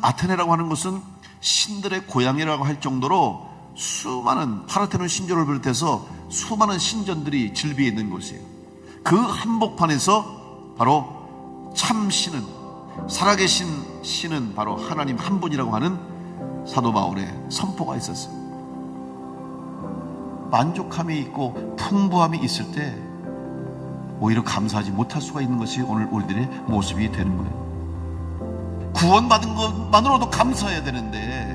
아테네라고 하는 것은 신들의 고향이라고 할 정도로 수많은 파르테논 신전을 비롯해서 수많은 신전들이 즐비해 있는 곳이에요. 그 한복판에서 바로 참 신은 살아계신 신은 바로 하나님 한 분이라고 하는 사도 바울의 선포가 있었어요. 만족함이 있고 풍부함이 있을 때 오히려 감사하지 못할 수가 있는 것이 오늘 우리들의 모습이 되는 거예요. 구원받은 것만으로도 감사해야 되는데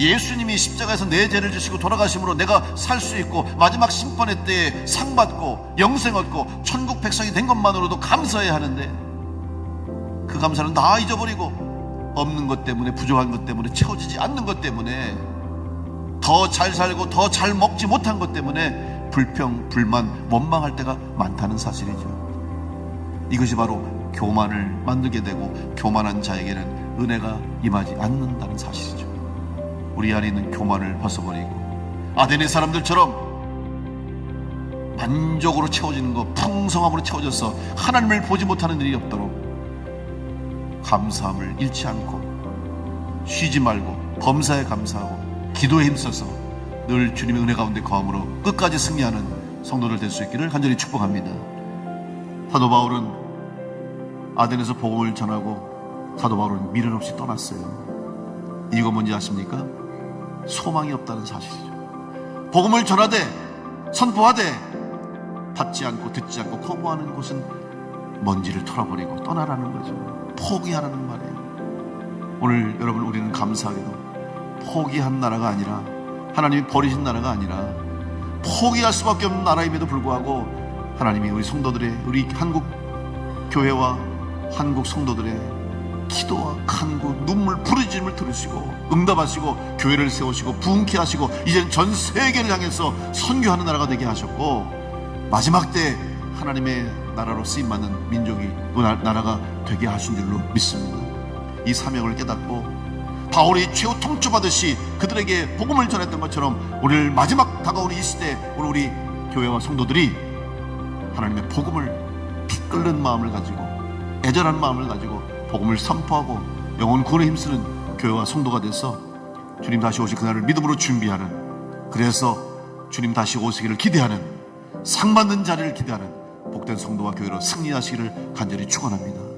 예수님이 십자가에서 내 죄를 지시고 돌아가심으로 내가 살 수 있고 마지막 심판의 때에 상 받고 영생 얻고 천국 백성이 된 것만으로도 감사해야 하는데 그 감사는 다 잊어버리고 없는 것 때문에 부족한 것 때문에 채워지지 않는 것 때문에 더 잘 살고 더 잘 먹지 못한 것 때문에 불평, 불만, 원망할 때가 많다는 사실이죠. 이것이 바로 교만을 만들게 되고 교만한 자에게는 은혜가 임하지 않는다는 사실이죠. 우리 안에 있는 교만을 벗어버리고 아덴의 사람들처럼 만족으로 채워지는 것, 풍성함으로 채워져서 하나님을 보지 못하는 일이 없도록 감사함을 잃지 않고 쉬지 말고 범사에 감사하고 기도에 힘써서 늘 주님의 은혜 가운데 거함으로 끝까지 승리하는 성도들 될수 있기를 간절히 축복합니다. 사도 바울은 아덴에서 복음을 전하고 사도 바울은 미련 없이 떠났어요. 이유가 뭔지 아십니까? 소망이 없다는 사실이죠. 복음을 전하되 선포하되 받지 않고 듣지 않고 거부하는 곳은 먼지를 털어버리고 떠나라는 거죠. 포기하라는 말이에요. 오늘 여러분 우리는 감사하게도 포기한 나라가 아니라 하나님이 버리신 나라가 아니라 포기할 수밖에 없는 나라임에도 불구하고 하나님이 우리 성도들의 우리 한국 교회와 한국 성도들의 기도와 간구, 눈물, 부르짖음을 들으시고 응답하시고 교회를 세우시고 부흥케 하시고 이제는 전 세계를 향해서 선교하는 나라가 되게 하셨고 마지막 때 하나님의 나라로 쓰임 받는 민족이 그 나- 나라가 되게 하신 줄로 믿습니다. 이 사명을 깨닫고 바울이 최후 통주받듯이 그들에게 복음을 전했던 것처럼 오늘 마지막 다가오는 이 시대 오늘 우리 교회와 성도들이 하나님의 복음을 피 끓는 마음을 가지고 애절한 마음을 가지고 복음을 선포하고 영혼 구원에 힘쓰는 교회와 성도가 돼서 주님 다시 오실 그날을 믿음으로 준비하는 그래서 주님 다시 오시기를 기대하는 상 받는 자리를 기대하는 복된 성도와 교회로 승리하시기를 간절히 축원합니다.